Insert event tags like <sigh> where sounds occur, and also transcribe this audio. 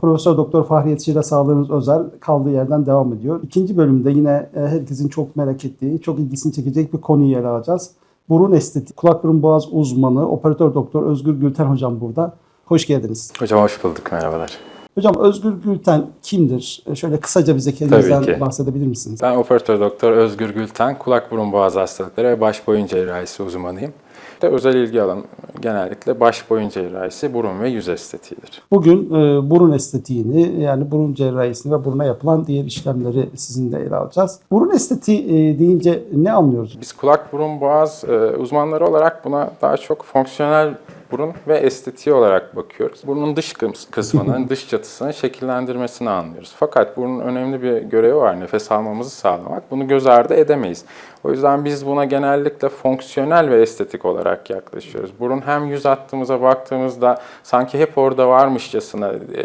Profesör Doktor Fahri Yetişir'e sağlığınız özel kaldığı yerden devam ediyor. İkinci bölümde yine e, herkesin çok merak ettiği, çok ilgisini çekecek bir konuyu ele alacağız. Burun estetiği, kulak burun boğaz uzmanı, operatör doktor Özgür Gülten hocam burada. Hoş geldiniz. Hocam hoş bulduk, merhabalar. Hocam Özgür Gülten kimdir? E, Şöyle kısaca bize kendinizden bahsedebilir misiniz? Ben operatör doktor Özgür Gülten, kulak burun boğaz hastalıkları ve baş boyun cerrahisi uzmanıyım. De özel ilgi alanım genellikle baş boyun cerrahisi, burun ve yüz estetiğidir. Bugün e, burun estetiğini yani burun cerrahisini ve buruna yapılan diğer işlemleri sizinle ele alacağız. Burun estetiği e, deyince ne anlıyoruz? Biz kulak burun boğaz e, uzmanları olarak buna daha çok fonksiyonel burun ve estetiği olarak bakıyoruz. Burnun dış kıs- kısmının, <laughs> dış çatısının şekillendirmesini anlıyoruz. Fakat burnun önemli bir görevi var, nefes almamızı sağlamak. Bunu göz ardı edemeyiz. O yüzden biz buna genellikle fonksiyonel ve estetik olarak yaklaşıyoruz. Burun hem yüz hattımıza baktığımızda sanki hep orada varmışçasına e,